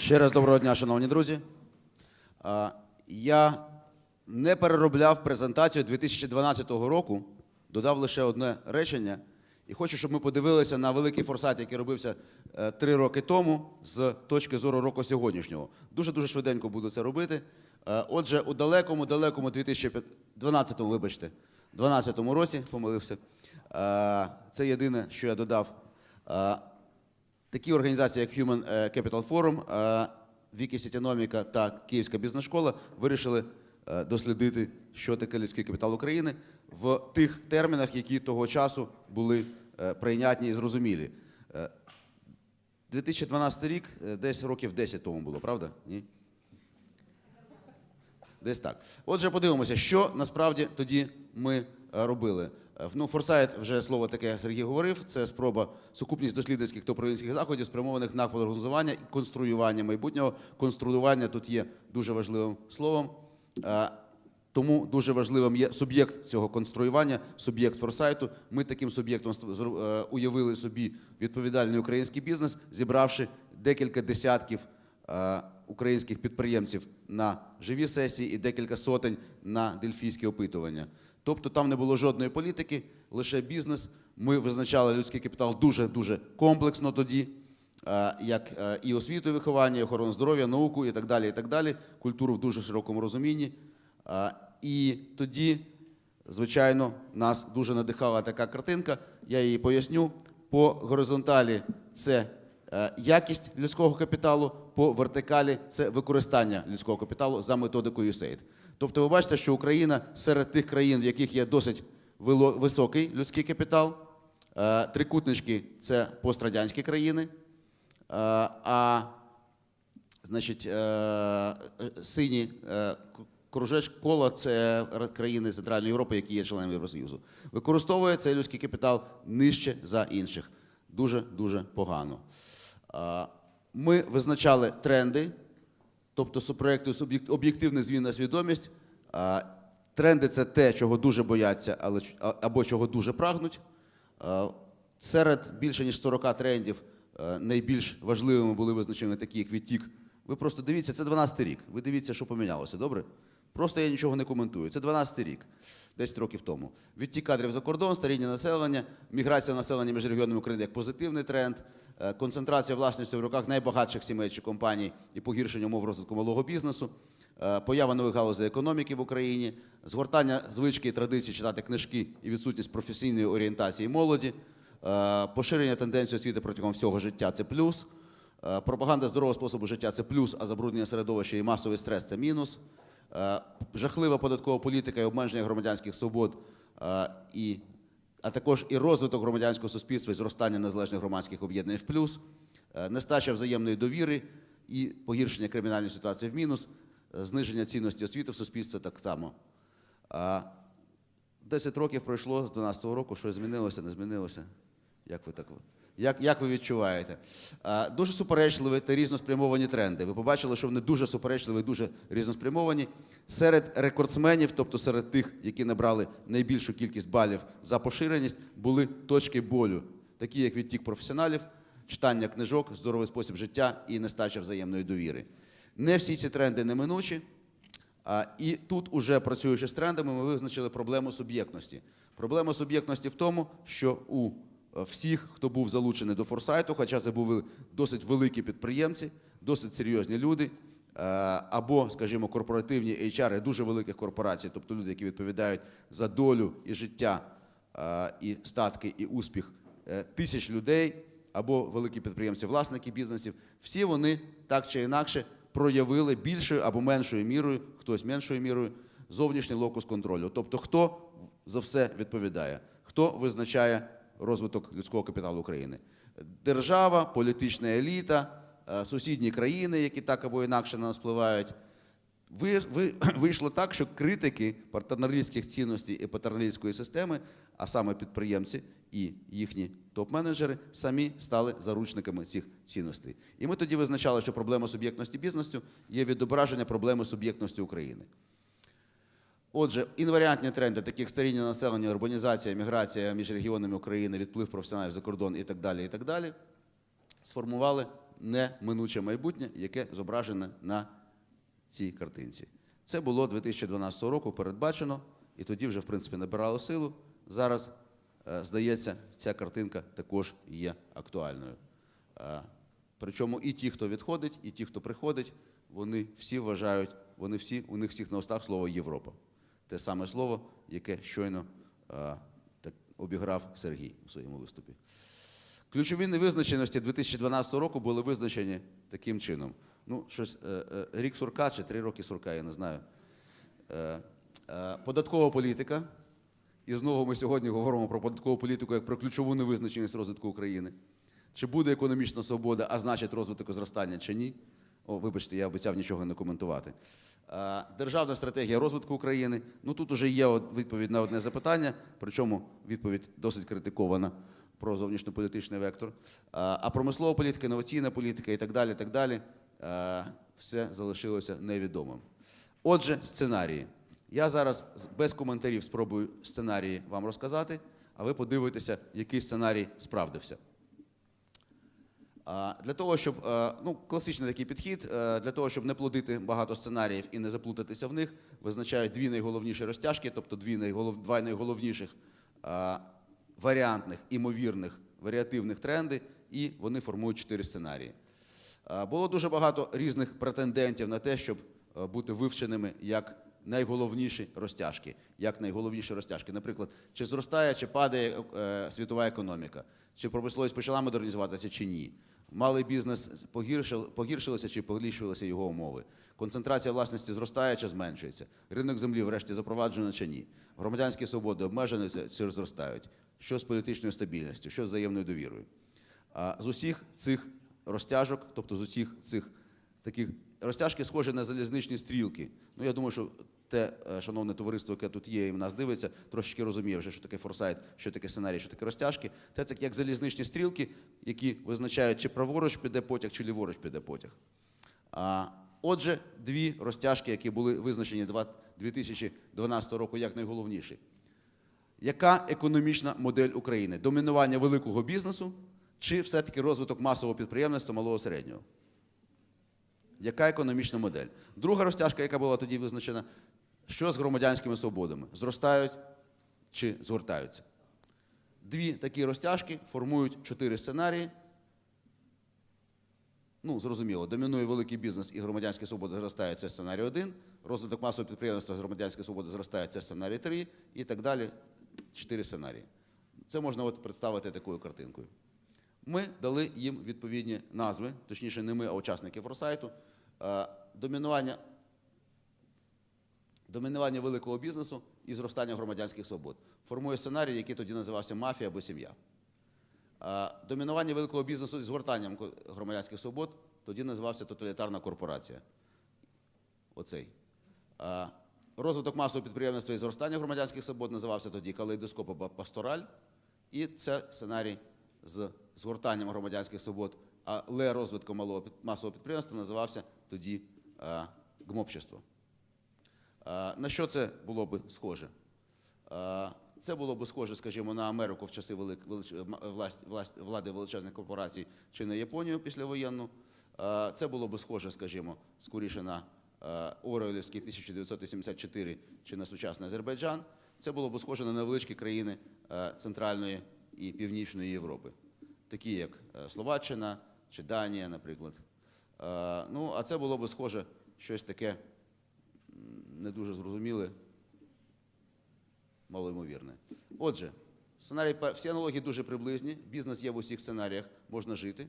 Ще раз доброго дня, шановні друзі. Я не переробляв презентацію 2012 року, додав лише одне речення. І хочу, щоб ми подивилися на великий форсайт, який робився е, три роки тому, з точки зору року сьогоднішнього. Дуже-дуже швиденько буду це робити. Е, Отже, у далекому, далекому 2012, вибачте, 12 році, помилився. е, Це єдине, що я додав. Такі організації, як Human е, Capital Forum, е, Вікі Сітіноміка та Київська бізнес-школа вирішили е, дослідити, що таке людський капітал України в тих термінах, які того часу були прийнятні і зрозумілі. Е, 2012 рік десь років 10 тому було, правда? Ні? Десь так. Отже, подивимося, що насправді тоді ми робили. Е, Ну, форсайт, вже слово таке Сергій говорив. Це спроба сукупність дослідницьких та управлінських заходів, спрямованих на прогнозування і конструювання майбутнього. Конструювання тут є дуже важливим словом. Е, Тому дуже важливим є суб'єкт цього конструювання, суб'єкт форсайту. Ми таким суб'єктом е, уявили собі відповідальний український бізнес, зібравши декілька десятків українських підприємців на живі сесії і декілька сотень на дельфійські опитування. Тобто там не було жодної політики, лише бізнес. Ми визначали людський капітал дуже дуже комплексно тоді, е, як е, і освіту, і виховання, і охорону здоров'я, науку і так далі. І так далі. Культуру в дуже широкому розумінні. Е, І тоді, звичайно, нас дуже надихала така картинка. Я її поясню. По горизонталі це якість людського капіталу, по вертикалі це використання людського капіталу за методикою USAID. Тобто ви бачите, що Україна серед тих країн, в яких є досить високий людський капітал, е, трикутнички це пострадянські країни, е, а Значить, е, сині кружеч коло це країни Центральної Європи, які є членами Євросоюзу. Використовує цей людський капітал нижче за інших. Дуже дуже погано. Ми визначали тренди, тобто субпроекти суб'єк- об'єктивний змін на свідомість. Тренди це те, чого дуже бояться, але або чого дуже прагнуть. Серед більше ніж 40 трендів е, найбільш важливими були визначені такі, як відтік. Ви просто дивіться, це 12 рік. Ви дивіться, що помінялося, добре? Просто я нічого не коментую. Це 12 рік, 10 років тому. Відтік кадрів за кордон, старіння населення, міграція населення між регіонами України як позитивний тренд, е, концентрація власності в руках найбагатших сімей чи компаній і погіршення умов розвитку малого бізнесу, е, поява нових галузей економіки в Україні, згортання звички і традицій читати книжки і відсутність професійної орієнтації молоді, е, поширення тенденції освіти протягом всього життя це плюс. Пропаганда здорового способу життя це плюс, а забруднення середовища і масовий стрес це мінус. Е, Жахлива податкова політика і обмеження громадянських свобод, е, і, а також і розвиток громадянського суспільства і зростання незалежних громадських об'єднань в плюс, Е, нестача взаємної довіри і погіршення кримінальної ситуації в мінус, зниження цінності освіти в суспільстві так само. Е, 10 років пройшло з 12-го року, щось змінилося, не змінилося. Як ви так? Як, як ви відчуваєте? Дуже суперечливі та різноспрямовані тренди. Ви побачили, що вони дуже суперечливі, дуже різноспрямовані. Серед рекордсменів, тобто серед тих, які набрали найбільшу кількість балів за поширеність, були точки болю, такі як відтік професіоналів, читання книжок, здоровий спосіб життя і нестача взаємної довіри. Не всі ці тренди неминучі. А, І тут, уже працюючи з трендами, ми визначили проблему суб'єктності. Проблема суб'єктності в тому, що у всіх, хто був залучений до форсайту, хоча це були досить великі підприємці, досить серйозні люди, е, або, скажімо, корпоративні HR дуже великих корпорацій, тобто люди, які відповідають за долю і життя, е, і статки, і успіх е, тисяч людей, або великі підприємці, власники бізнесів, всі вони так чи інакше проявили більшою або меншою мірою, хтось меншою мірою, зовнішній локус контролю. Тобто, хто за все відповідає, хто визначає розвиток людського капіталу України. Держава, політична еліта, е, сусідні країни, які так або інакше на нас впливають. Ви, ви, вийшло так, що критики патерналістських цінностей і патерналістської системи, а саме підприємці і їхні топ-менеджери, самі стали заручниками цих цінностей. І ми тоді визначали, що проблема суб'єктності бізнесу є відображення проблеми суб'єктності України. Отже, інваріантні тренди, такі як старіння населення, урбанізація, міграція між регіонами України, відплив професіоналів за кордон і так далі, і так далі, сформували неминуче майбутнє, яке зображене на цій картинці. Це було 2012 року передбачено, і тоді вже, в принципі, набирало силу. Зараз, е, здається, ця картинка також є актуальною. Е, Причому і ті, хто відходить, і ті, хто приходить, вони всі вважають, вони всі, у них всіх на устах слово Європа. Те саме слово, яке щойно е, так обіграв Сергій у своєму виступі. Ключові невизначеності 2012 року були визначені таким чином. Ну, щось, е, е, рік сурка чи три роки сурка, я не знаю. Податкова політика. І знову ми сьогодні говоримо про податкову політику як про ключову невизначеність розвитку України. Чи буде економічна свобода, а значить розвиток і зростання, чи ні? О, вибачте, я обіцяв нічого не коментувати. Е, Державна стратегія розвитку України. Ну тут уже є відповідь на одне запитання, причому відповідь досить критикована про зовнішньополітичний вектор. Е, А промислова політика, інноваційна політика і так далі, так далі, е, все залишилося невідомим. Отже, сценарії. Я зараз без коментарів спробую сценарії вам розказати, а ви подивитеся, який сценарій справдився. Для того, щоб е, ну, класичний такий підхід, е, для того, щоб не плодити багато сценаріїв і не заплутатися в них, визначають дві найголовніші розтяжки, тобто дві найголов, два найголовніших е, варіантних, імовірних, варіативних тренди, і вони формують чотири сценарії. Було дуже багато різних претендентів на те, щоб бути вивченими як найголовніші розтяжки. Як найголовніші розтяжки. Наприклад, чи зростає, чи падає е, світова економіка, чи промисловість почала модернізуватися, чи ні. Малий бізнес погіршилося чи поліпшилися його умови. Концентрація власності зростає чи зменшується. Ринок землі врешті запроваджено чи ні. Громадянські свободи обмежені чи зростають. Що з політичною стабільністю, що з взаємною довірою. А з усіх цих розтяжок, тобто з усіх цих таких розтяжки схожі на залізничні стрілки. Ну, я думаю, що те, е, шановне товариство, яке тут є і в нас дивиться, трошечки розуміє вже, що таке форсайт, що таке сценарій, що таке розтяжки. Це так як залізничні стрілки, які визначають, чи праворуч піде потяг, чи ліворуч піде потяг. А, отже, дві розтяжки, які були визначені 2012 року як найголовніші. Яка економічна модель України? Домінування великого бізнесу чи все-таки розвиток масового підприємництва малого середнього? Яка економічна модель? Друга розтяжка, яка була тоді визначена, що з громадянськими свободами? Зростають чи згортаються? Дві такі розтяжки формують чотири сценарії. Ну, зрозуміло, домінує великий бізнес і громадянські свободи зростає це сценарій 1, розвиток масового підприємництва громадянські свободи зростає це сценарій 3 і так далі. Чотири сценарії. Це можна от представити такою картинкою. Ми дали їм відповідні назви, точніше, не ми, а учасники форсайту. Е, Домінування, домінування великого бізнесу і зростання громадянських свобод. Формує сценарій, який тоді називався мафія або сім'я. Домінування великого бізнесу з згортанням громадянських свобод тоді називався тоталітарна корпорація. Оцей. Розвиток масового підприємництва і зростання громадянських свобод називався тоді калейдоскоп або пастораль. І це сценарій з згортанням громадянських свобод, але розвитком малого масового підприємства називався тоді гмобщество. Е, На що це було би схоже? Е, Це було би схоже, скажімо, на Америку в часи велик, велич, власть, власть, влади величезних корпорацій чи на Японію післявоєнну. Е, Це було би схоже, скажімо, скоріше на е, Орелівський 1984 чи на сучасний Азербайджан. Це було б схоже на невеличкі країни е, Центральної і Північної Європи, такі як е, Словаччина чи Данія, наприклад. Е, Ну, а це було б схоже щось таке не дуже зрозуміле, малоймовірне. Отже, сценарій, всі аналогії дуже приблизні. Бізнес є в усіх сценаріях, можна жити.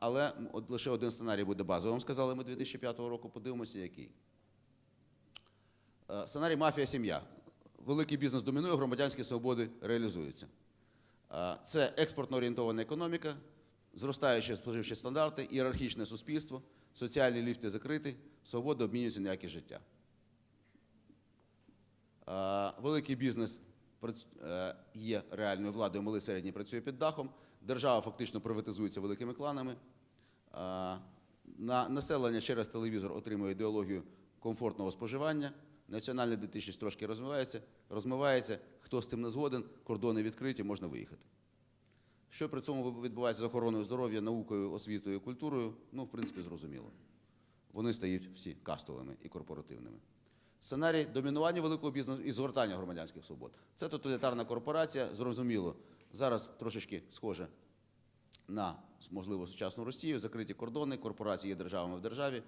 Але от лише один сценарій буде базовим, сказали ми 2005 року. Подивимося, який. Е, Сценарій мафія сім'я. Великий бізнес домінує, громадянські свободи реалізуються. Е, Це експортно орієнтована економіка, зростаючі споживчі стандарти, ієрархічне суспільство, соціальні ліфти закриті, свобода обмінюється на якість життя. Великий бізнес е, є реальною владою, малий середній працює під дахом. Держава фактично приватизується великими кланами. Е, На населення через телевізор отримує ідеологію комфортного споживання. Національна ідентичність трошки розвивається, розмивається. Хто з цим не згоден, кордони відкриті, можна виїхати. Що при цьому відбувається з охороною здоров'я, наукою, освітою культурою, ну, в принципі, зрозуміло. Вони стають всі кастовими і корпоративними. Сценарій домінування великого бізнесу і згортання громадянських свобод. Це тоталітарна корпорація, зрозуміло, зараз трошечки схоже на, можливо, сучасну Росію, закриті кордони, корпорації є державами в державі,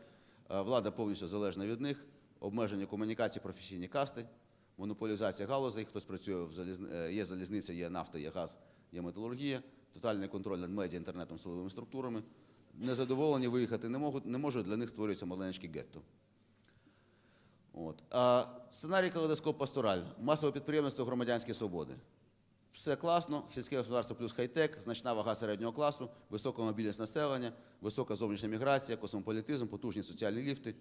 е, влада повністю залежна від них, обмеження комунікації, професійні касти, монополізація галузей, хтось працює в залізни... е, є залізниця, є нафта, є газ, є металургія, тотальний контроль над медіа, інтернетом, силовими структурами. Незадоволені виїхати не можуть, не можуть, для них створюється маленький гетто. От. А сценарій калейдоскоп пастораль, масове підприємництво, громадянські свободи. Все класно, сільське господарство плюс хай-тек, значна вага середнього класу, висока мобільність населення, висока зовнішня міграція, космополітизм, потужні соціальні ліфти.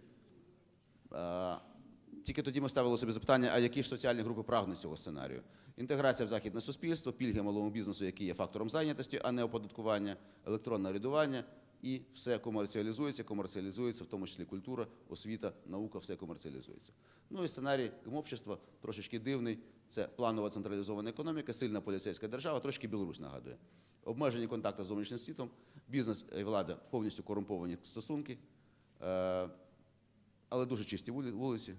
Тільки тоді ми ставили собі запитання, а які ж соціальні групи прагнуть цього сценарію? Інтеграція в західне суспільство, пільги малому бізнесу, який є фактором зайнятості, а не оподаткування, електронне рядування, і все комерціалізується, комерціалізується, в тому числі культура, освіта, наука, все комерціалізується. Ну і сценарій гмобщества трошечки дивний. Це планова централізована економіка, сильна поліцейська держава, трошки Білорусь нагадує. Обмежені контакти з зовнішнім світом, бізнес і влада повністю корумповані стосунки, е, але дуже чисті вулиці.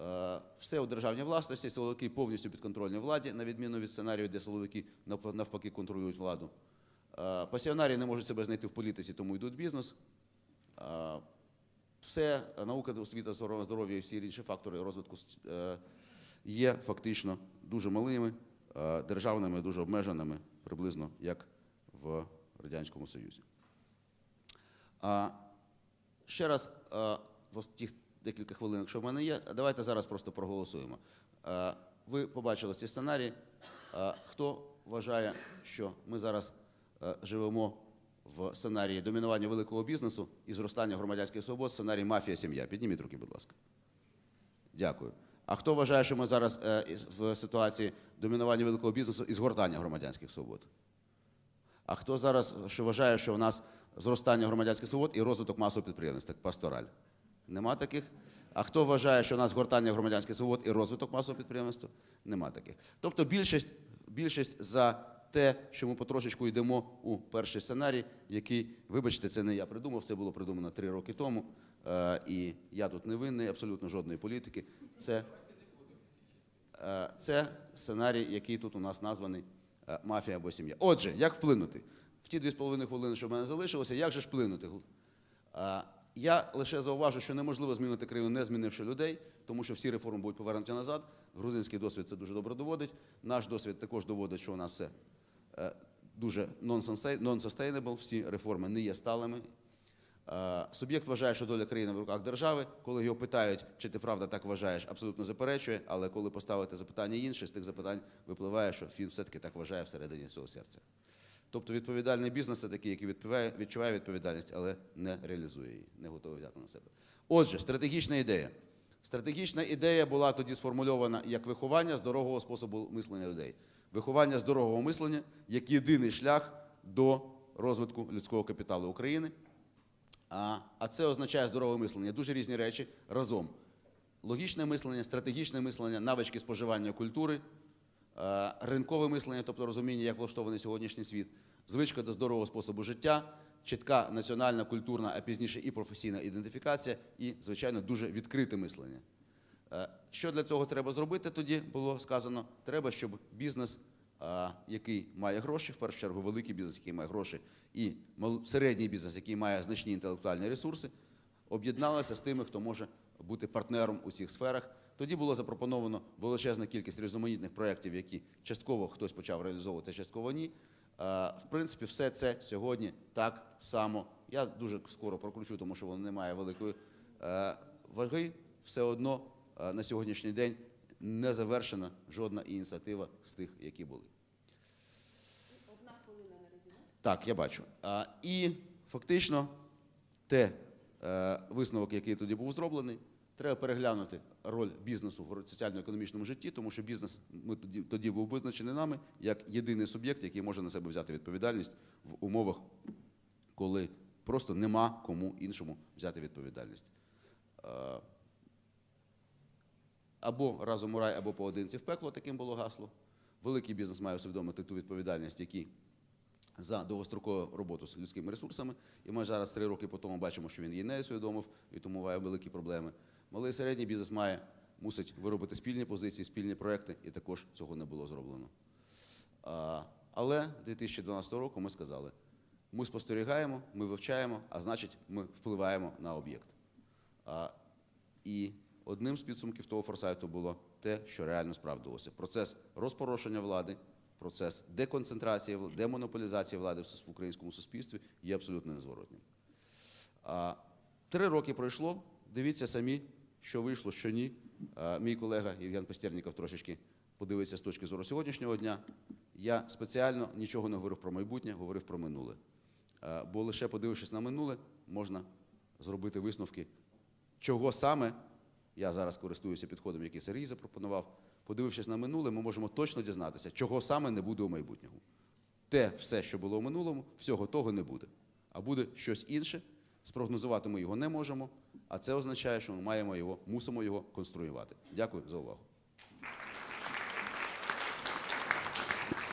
Е, Все у державній власності, силовики повністю підконтрольні владі, на відміну від сценарію, де силовики навпаки контролюють владу. Е, Пасіонарії не можуть себе знайти в політиці, тому йдуть в бізнес. Е, Все, наука, освіта, здоров'я і всі інші фактори розвитку е, є фактично дуже малими, державними, дуже обмеженими, приблизно як в Радянському Союзі. Ще раз, в тих декілька хвилин, що в мене є, давайте зараз просто проголосуємо. Ви побачили ці сценарії. Хто вважає, що ми зараз живемо в сценарії домінування великого бізнесу і зростання громадянських свобод, сценарій мафія, сім'я? Підніміть руки, будь ласка. Дякую. А хто вважає, що ми зараз е, в ситуації домінування великого бізнесу і згортання громадянських свобод? А хто зараз що вважає, що в нас зростання громадянських свобод і розвиток масового підприємництва, пастораль? Нема таких? А хто вважає, що в нас згортання громадянських свобод і розвиток масового підприємництва? Нема таких. Тобто більшість, більшість за те, що ми потрошечку йдемо у перший сценарій, який, вибачте, це не я придумав, це було придумано три роки тому. Е, і я тут не винний, абсолютно жодної політики. Це, е, це сценарій, який тут у нас названий е, мафія або сім'я. Отже, як вплинути? В ті дві з половиною хвилини, що в мене залишилося, як же ж вплинути? Я лише зауважу, що неможливо змінити країну, не змінивши людей, тому що всі реформи будуть повернуті назад. Грузинський досвід це дуже добре доводить. Наш досвід також доводить, що у нас все дуже non-sustainable, всі реформи не є сталими. Е, Суб'єкт вважає, що доля країни в руках держави. Коли його питають, чи ти правда так вважаєш, абсолютно заперечує. Але коли поставити запитання інше, з тих запитань випливає, що він все-таки так вважає всередині свого серця. Тобто відповідальний бізнес це такий, який відчуває відповідальність, але не реалізує її, не готовий взяти на себе. Отже, стратегічна ідея. Стратегічна ідея була тоді сформульована як виховання здорового способу мислення людей. Виховання здорового мислення як єдиний шлях до розвитку людського капіталу України. А, а це означає здорове мислення. Дуже різні речі разом. Логічне мислення, стратегічне мислення, навички споживання культури, е, ринкове мислення, тобто розуміння, як влаштований сьогоднішній світ, звичка до здорового способу життя, чітка національна, культурна, а пізніше і професійна ідентифікація, і, звичайно, дуже відкрите мислення. Е, Що для цього треба зробити? Тоді було сказано: треба, щоб бізнес, е, який має гроші, в першу чергу великий бізнес, який має гроші, і середній бізнес, який має значні інтелектуальні ресурси, об'єдналися з тими, хто може бути партнером у цих сферах. Тоді було запропоновано величезна кількість різноманітних проєктів, які частково хтось почав реалізовувати, частково ні. Е, В принципі, все це сьогодні так само. Я дуже скоро прокручу, тому що воно не має великої ваги. Все одно на сьогоднішній день не завершена жодна ініціатива з тих, які були. Одна хвилина на резюме. Так, я бачу. І фактично те е, висновок, який тоді був зроблений, треба переглянути роль бізнесу в соціально-економічному житті, тому що бізнес ми тоді, тоді був визначений нами як єдиний суб'єкт, який може на себе взяти відповідальність в умовах, коли просто нема кому іншому взяти відповідальність. Або разом у рай, або поодинці в пекло, таким було гасло. Великий бізнес має усвідомити ту відповідальність, які за довгострокову роботу з людськими ресурсами. І ми зараз три роки по тому бачимо, що він її не усвідомив, і тому має великі проблеми. Малий і середній бізнес має мусить виробити спільні позиції, спільні проекти, і також цього не було зроблено. А, Але 2012 року ми сказали: ми спостерігаємо, ми вивчаємо, а значить, ми впливаємо на об'єкт. І одним з підсумків того форсайту було те, що реально справдилося. Процес розпорошення влади, процес деконцентрації, демонополізації влади в українському суспільстві є абсолютно незворотнім. Три роки пройшло. Дивіться самі, що вийшло, що ні. Мій колега Євген Пестєрніков трошечки подивиться з точки зору сьогоднішнього дня. Я спеціально нічого не говорив про майбутнє, говорив про минуле. Бо лише подивившись на минуле, можна зробити висновки, чого саме. Я зараз користуюся підходом, який Сергій запропонував. Подивившись на минуле, ми можемо точно дізнатися, чого саме не буде у майбутньому. Те все, що було у минулому, всього того не буде. А буде щось інше. Спрогнозувати ми його не можемо, а це означає, що ми маємо його, мусимо його конструювати. Дякую за увагу.